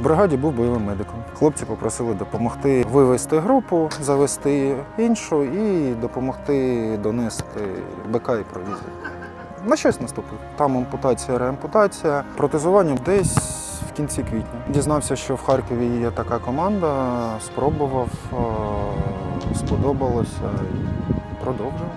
бригаді був бойовим медиком. Хлопці попросили допомогти вивести групу, завести іншу і допомогти донести БК і провізію. На щось наступив. Там ампутація, реампутація, протезування десь в кінці квітня. Дізнався, що в Харкові є така команда, спробував, е, сподобалося і продовжив.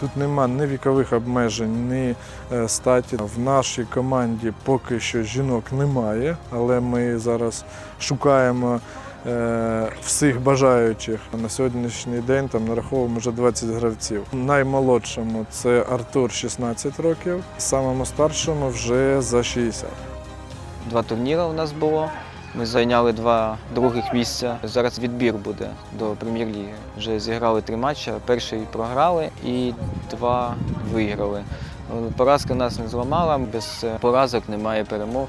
Тут нема ні вікових обмежень, ні е, статі. В нашій команді поки що жінок немає, але ми зараз шукаємо е, всіх бажаючих. На сьогоднішній день там нараховуємо вже 20 гравців. Наймолодшому це Артур 16 років, самому старшому вже за 60. Два турніри у нас було. Ми зайняли два других місця. Зараз відбір буде до прем'єр-ліги. Вже зіграли три матчі. Перший програли і два виграли. Поразка нас не зламала, без поразок немає перемог.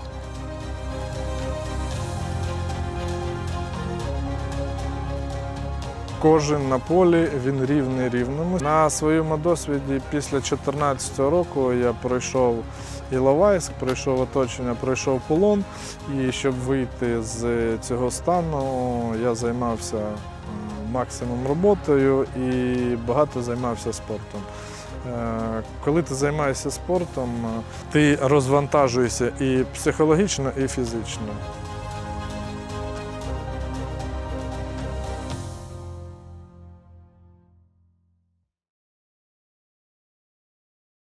Кожен на полі він рівний рівному. На своєму досвіді після 2014 року я пройшов Іловайськ, пройшов оточення, пройшов полон. І щоб вийти з цього стану, я займався максимум роботою і багато займався спортом. Е, Коли ти займаєшся спортом, ти розвантажуєшся і психологічно, і фізично.